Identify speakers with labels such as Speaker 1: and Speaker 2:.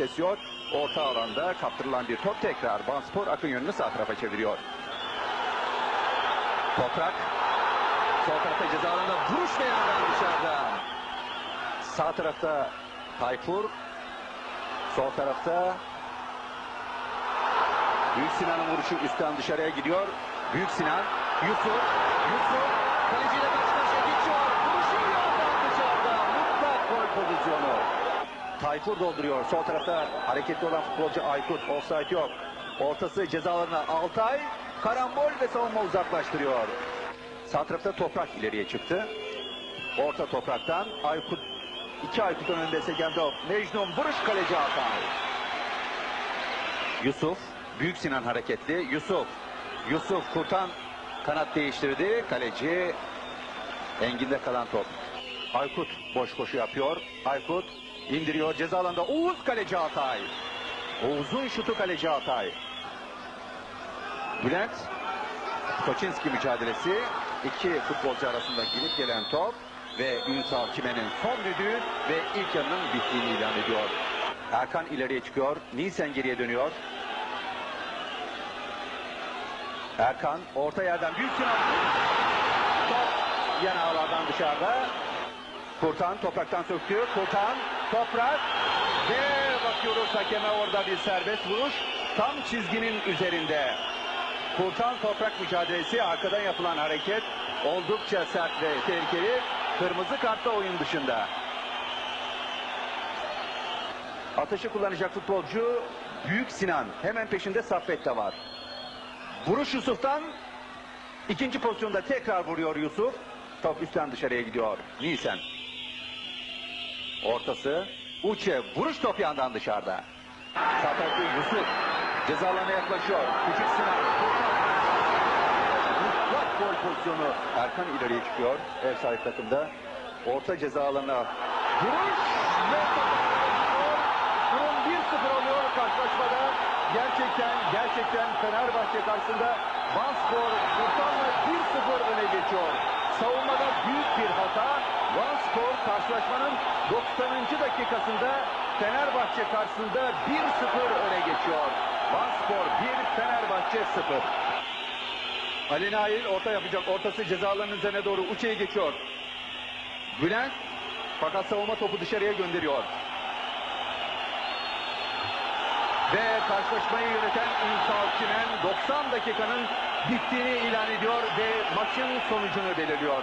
Speaker 1: basıyor. Orta alanda kaptırılan bir top tekrar Banspor akın yönünü sağ tarafa çeviriyor. Toprak sol tarafta ceza alanında vuruş yerden dışarıda. Sağ tarafta Tayfur. Sol tarafta Büyük Sinan'ın vuruşu üstten dışarıya gidiyor. Büyük Sinan, Yusuf, Yusuf kaleciyle karşı karşıya geçiyor. Vuruşu yerden dışarıda. Mutlak gol pozisyonu. Tayfur dolduruyor. Sol tarafta hareketli olan futbolcu Aykut. Offside yok. Ortası ceza alanına Altay. Karambol ve savunma uzaklaştırıyor. Sağ tarafta Toprak ileriye çıktı. Orta Toprak'tan Aykut. iki Aykut'un önünde Sekendov. Mecnun vuruş kaleci Altay. Yusuf, Büyük Sinan hareketli. Yusuf, Yusuf Kurtan kanat değiştirdi. Kaleci Engin'de kalan top. Aykut boş koşu yapıyor. Aykut indiriyor ceza alanında. Oğuz kaleci Altay. Oğuz'un şutu kaleci Altay. Bülent Koçinski mücadelesi. iki futbolcu arasında girip gelen top ve Ünsal Çimen'in son düdüğü ve ilk yarının bittiğini ilan ediyor. Erkan ileriye çıkıyor. Nielsen geriye dönüyor. Erkan orta yerden büyük Sinan. Top yan ağlardan dışarıda. Kurtan topraktan söktü. Kurtan toprak ve bakıyoruz hakeme orada bir serbest vuruş. Tam çizginin üzerinde. Kurtan toprak mücadelesi arkadan yapılan hareket oldukça sert ve tehlikeli. Kırmızı kartla oyun dışında. Atışı kullanacak futbolcu Büyük Sinan. Hemen peşinde Saffet de var. Vuruş Yusuf'tan ikinci pozisyonda tekrar vuruyor Yusuf. Top üstten dışarıya gidiyor. Nielsen. Ortası. Uçe. Vuruş top yandan dışarıda. Tarafta Yusuf. Ceza alanına yaklaşıyor. Küçük Sinan. Mutlak gol pozisyonu. Erkan ileriye çıkıyor. Ev sahibi takımda. Orta ceza alanına. Vuruş. Ve Durum 1-0 oluyor karşılaşmada. Gerçekten gerçekten Fenerbahçe karşısında Vanspor Sultan'la 1-0 öne geçiyor. Savunmada büyük bir hata. Vanspor karşılaşmanın 90. dakikasında Fenerbahçe karşısında 1-0 öne geçiyor. Vanspor 1, Fenerbahçe 0. Ali Nail orta yapacak. Ortası cezalarının üzerine doğru Uçe'ye geçiyor. Bülent fakat savunma topu dışarıya gönderiyor. Ve karşılaşmayı yöneten Ünsal Çimen 90 dakikanın bittiğini ilan ediyor ve maçın sonucunu belirliyor.